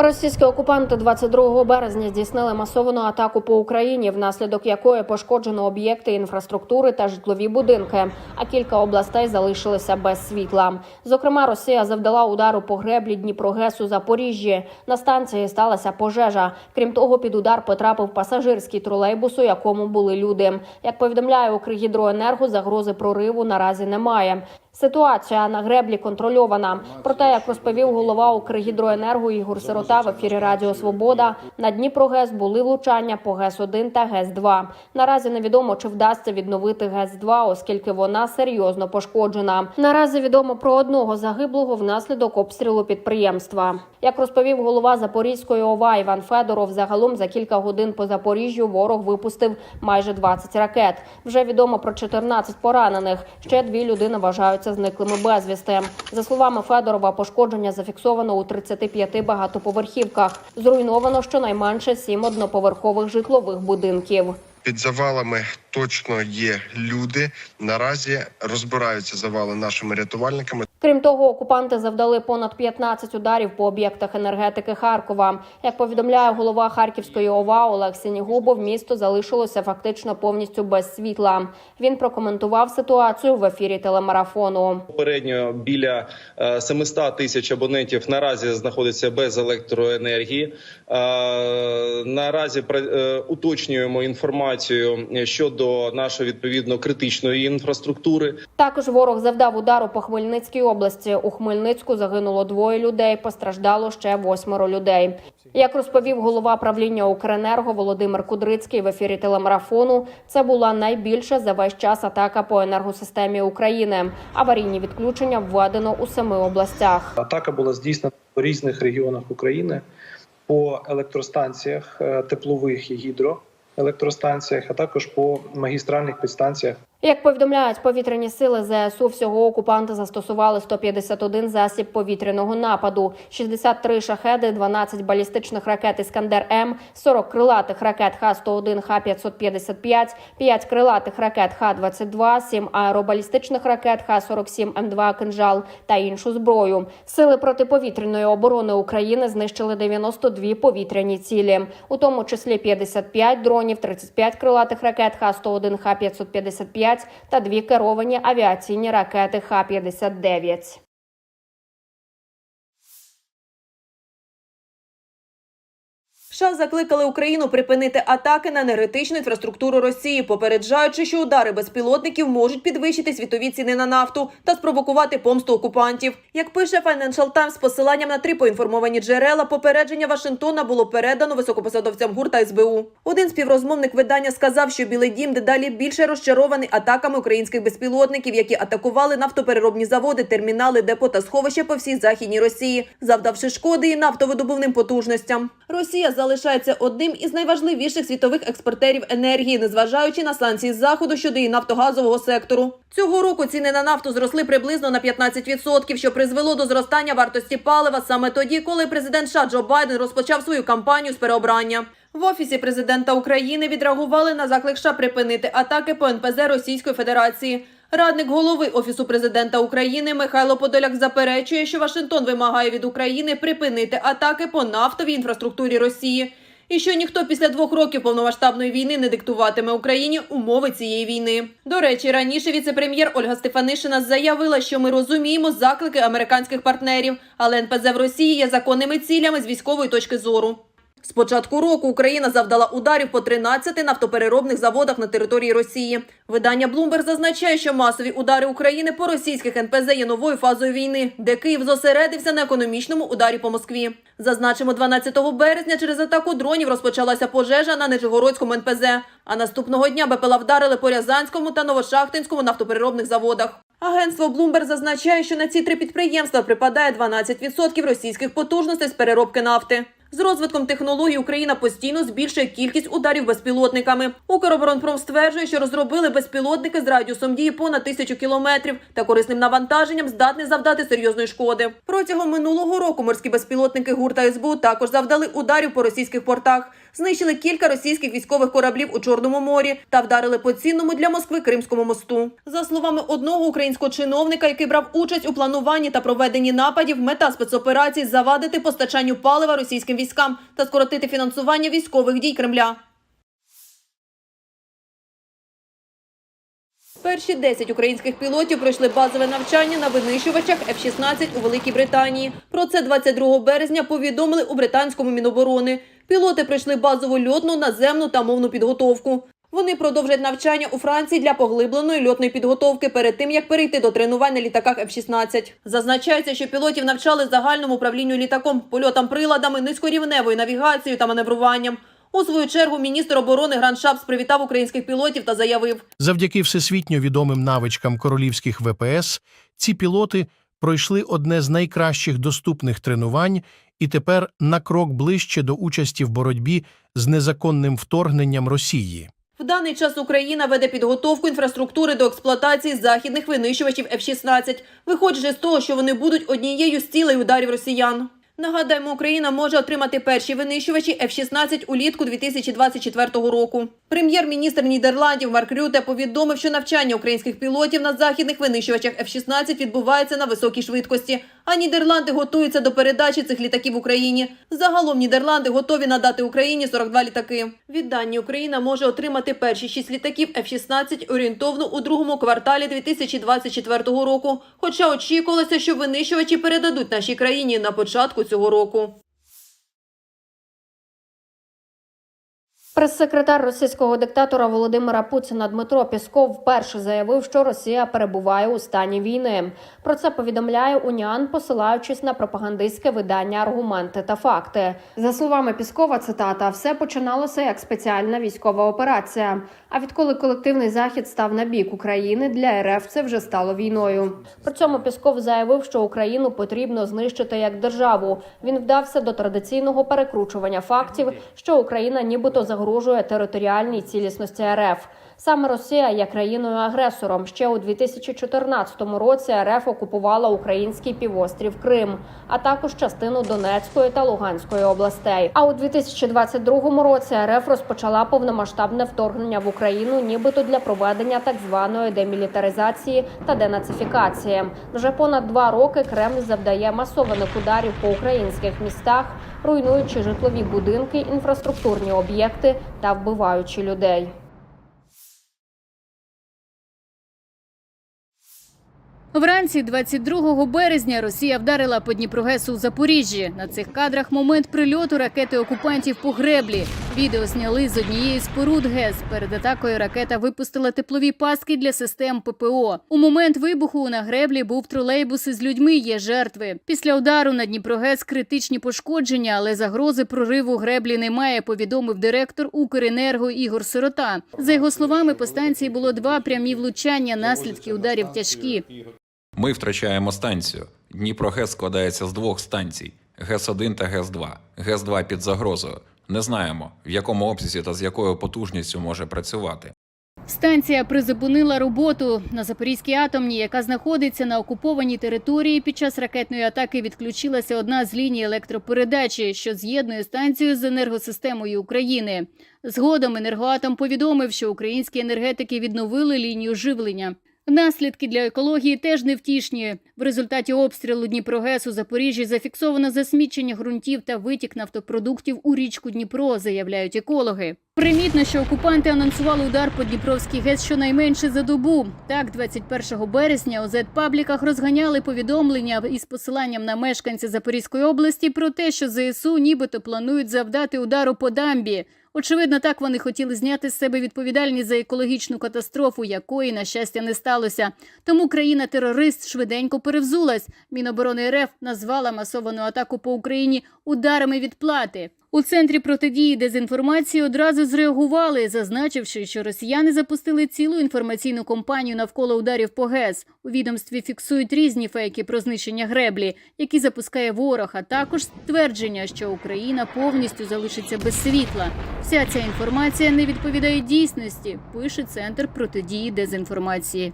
Російські окупанти 22 березня здійснили масовану атаку по Україні, внаслідок якої пошкоджено об'єкти інфраструктури та житлові будинки. А кілька областей залишилися без світла. Зокрема, Росія завдала удару по греблі Дніпрогес у Запоріжжі. На станції сталася пожежа. Крім того, під удар потрапив пасажирський тролейбус, у якому були люди. Як повідомляє Укргідроенерго, загрози прориву наразі немає. Ситуація на греблі контрольована. Проте, як розповів голова Укргідроенерго Ігор Сирота в ефірі Радіо Свобода, на Дніпрогес були влучання по ГЕС-1 та ГЕС-2. Наразі невідомо, чи вдасться відновити ГЕС-2, оскільки вона серйозно пошкоджена. Наразі відомо про одного загиблого внаслідок обстрілу підприємства. Як розповів голова Запорізької ОВА Іван Федоров, загалом за кілька годин по Запоріжжю ворог випустив майже 20 ракет. Вже відомо про 14 поранених. Ще дві людини вважаються зниклими безвісти. За словами Федорова, пошкодження зафіксовано у 35 багатоповерхівках. Зруйновано щонайменше сім одноповерхових житлових будинків. Під завалами точно є люди. Наразі розбираються завали нашими рятувальниками. Крім того, окупанти завдали понад 15 ударів по об'єктах енергетики Харкова. Як повідомляє голова Харківської ОВА Олег Сінігубов, місто залишилося фактично повністю без світла. Він прокоментував ситуацію в ефірі телемарафону. Попередньо біля е, 700 тисяч абонентів наразі знаходиться без електроенергії. Е, Наразі е, уточнюємо інформацію щодо нашої відповідно критичної інфраструктури. Також ворог завдав удару по Хмельницькій області. У Хмельницьку загинуло двоє людей, постраждало ще восьмеро людей. Як розповів голова правління Укренерго Володимир Кудрицький в ефірі телемарафону, це була найбільша за весь час атака по енергосистемі України. Аварійні відключення введено у семи областях. Атака була здійснена в різних регіонах України по електростанціях е, теплових і гідроелектростанціях, а також по магістральних підстанціях Як повідомляють повітряні сили ЗСУ, всього окупанти застосували 151 засіб повітряного нападу, 63 шахеди, 12 балістичних ракет Іскандер М, 40 крилатих ракет Х-101, Х-555, 5 крилатих ракет Х-22, 7 аеробалістичних ракет Х-47, М2 «Кинжал» та іншу зброю. Сили протиповітряної оборони України знищили 92 повітряні цілі, у тому числі 55 дронів, 35 крилатих ракет Х-101, Х-555 та дві керовані авіаційні ракети Х-59. США закликали Україну припинити атаки на енергетичну інфраструктуру Росії, попереджаючи, що удари безпілотників можуть підвищити світові ціни на нафту та спровокувати помсту окупантів. Як пише Financial Times, з посиланням на три поінформовані джерела, попередження Вашингтона було передано високопосадовцям ГУР та СБУ. Один співрозмовник видання сказав, що Білий Дім дедалі більше розчарований атаками українських безпілотників, які атакували нафтопереробні заводи, термінали, депо та сховища по всій західній Росії, завдавши шкоди і нафтовидобувним потужностям. Росія залишається одним із найважливіших світових експортерів енергії, незважаючи на санкції заходу щодо її нафтогазового сектору. Цього року ціни на нафту зросли приблизно на 15%, що призвело до зростання вартості палива саме тоді, коли президент США Джо Байден розпочав свою кампанію з переобрання. В офісі президента України відреагували на заклик США припинити атаки по НПЗ Російської Федерації. Радник голови офісу президента України Михайло Подоляк заперечує, що Вашингтон вимагає від України припинити атаки по нафтовій інфраструктурі Росії. І що ніхто після двох років повномасштабної війни не диктуватиме Україні умови цієї війни. До речі, раніше віце-прем'єр Ольга Стефанишина заявила, що ми розуміємо заклики американських партнерів, але НПЗ в Росії є законними цілями з військової точки зору. З початку року Україна завдала ударів по 13 нафтопереробних заводах на території Росії. Видання Bloomberg зазначає, що масові удари України по російських НПЗ є новою фазою війни, де Київ зосередився на економічному ударі по Москві. Зазначимо, 12 березня через атаку дронів розпочалася пожежа на Нижегородському НПЗ. А наступного дня БПЛА вдарили по Рязанському та Новошахтинському нафтопереробних заводах. Агентство Bloomberg зазначає, що на ці три підприємства припадає 12% російських потужностей з переробки нафти. З розвитком технологій Україна постійно збільшує кількість ударів безпілотниками. Укроборонпром стверджує, що розробили безпілотники з радіусом дії понад тисячу кілометрів та корисним навантаженням здатні завдати серйозної шкоди. Протягом минулого року морські безпілотники гурта СБУ також завдали ударів по російських портах. Знищили кілька російських військових кораблів у Чорному морі та вдарили по цінному для Москви Кримському мосту. За словами одного українського чиновника, який брав участь у плануванні та проведенні нападів, мета спецоперацій завадити постачанню палива російським військам та скоротити фінансування військових дій Кремля. Перші 10 українських пілотів пройшли базове навчання на винищувачах F-16 у Великій Британії. Про це 22 березня повідомили у британському міноборони. Пілоти пройшли базову льотну, наземну та мовну підготовку. Вони продовжать навчання у Франції для поглибленої льотної підготовки перед тим, як перейти до тренувань на літаках F-16. Зазначається, що пілотів навчали загальному управлінню літаком, польотам приладами, низькорівневою навігацією та маневруванням. У свою чергу міністр оборони Гранд Шапс привітав українських пілотів та заявив: Завдяки всесвітньо відомим навичкам королівських ВПС ці пілоти пройшли одне з найкращих доступних тренувань і тепер на крок ближче до участі в боротьбі з незаконним вторгненням Росії. В даний час Україна веде підготовку інфраструктури до експлуатації західних винищувачів F-16, виходячи з того, що вони будуть однією з цілей ударів росіян. Нагадаємо, Україна може отримати перші винищувачі F-16 улітку 2024 року. Прем'єр-міністр Нідерландів Марк Рюте повідомив, що навчання українських пілотів на західних винищувачах F-16 відбувається на високій швидкості. А Нідерланди готуються до передачі цих літаків Україні. Загалом Нідерланди готові надати Україні 42 літаки. Віддані Україна може отримати перші шість літаків F-16 орієнтовно у другому кварталі 2024 року. Хоча очікувалося, що винищувачі передадуть нашій країні на початку цього року. Прес-секретар російського диктатора Володимира Путіна Дмитро Пісков вперше заявив, що Росія перебуває у стані війни. Про це повідомляє Уніан, посилаючись на пропагандистське видання аргументи та факти. За словами Піскова, цитата все починалося як спеціальна військова операція. А відколи колективний захід став на бік України, для РФ це вже стало війною. При цьому Пісков заявив, що Україну потрібно знищити як державу. Він вдався до традиційного перекручування фактів, що Україна нібито загрожує територіальній цілісності РФ. Саме Росія є країною-агресором. Ще у 2014 році РФ окупувала український півострів Крим, а також частину Донецької та Луганської областей. А у 2022 році РФ розпочала повномасштабне вторгнення в Україну, нібито для проведення так званої демілітаризації та денацифікації. Вже понад два роки Кремль завдає масованих ударів по українських містах, руйнуючи житлові будинки, інфраструктурні об'єкти та вбиваючи людей. Вранці 22 березня Росія вдарила по Дніпрогесу у Запоріжжі. На цих кадрах момент прильоту ракети окупантів по греблі. Відео зняли з однієї споруд ГЕС. Перед атакою ракета випустила теплові паски для систем ППО. У момент вибуху на греблі був тролейбус із людьми. Є жертви. Після удару на Дніпрогес критичні пошкодження, але загрози прориву греблі немає. Повідомив директор Укренерго Ігор Сирота. За його словами, по станції було два прямі влучання. Наслідки ударів тяжкі. Ми втрачаємо станцію. Дніпрогес складається з двох станцій: ГЕС-1 та ГЕС-2. ГЕС-2 під загрозою. Не знаємо, в якому обсязі та з якою потужністю може працювати. Станція призупинила роботу на Запорізькій атомній, яка знаходиться на окупованій території. Під час ракетної атаки відключилася одна з ліній електропередачі, що з'єднує станцію з енергосистемою України. Згодом енергоатом повідомив, що українські енергетики відновили лінію живлення. Наслідки для екології теж невтішні. В результаті обстрілу Дніпрогес у Запоріжжі зафіксовано засмічення ґрунтів та витік нафтопродуктів у річку Дніпро, заявляють екологи. Примітно, що окупанти анонсували удар по Дніпровській ГЕС щонайменше за добу. Так, 21 березня у Z-пабліках розганяли повідомлення із посиланням на мешканців Запорізької області про те, що ЗСУ нібито планують завдати удару по дамбі. Очевидно, так вони хотіли зняти з себе відповідальність за екологічну катастрофу, якої, на щастя, не сталося. Тому країна-терорист швиденько перевзулась. Міноборони РФ назвала масовану атаку по Україні ударами відплати. У центрі протидії дезінформації одразу зреагували, зазначивши, що росіяни запустили цілу інформаційну кампанію навколо ударів по ГЕС. У відомстві фіксують різні фейки про знищення греблі, які запускає ворог, а також ствердження, що Україна повністю залишиться без світла. Вся ця інформація не відповідає дійсності. Пише центр протидії дезінформації.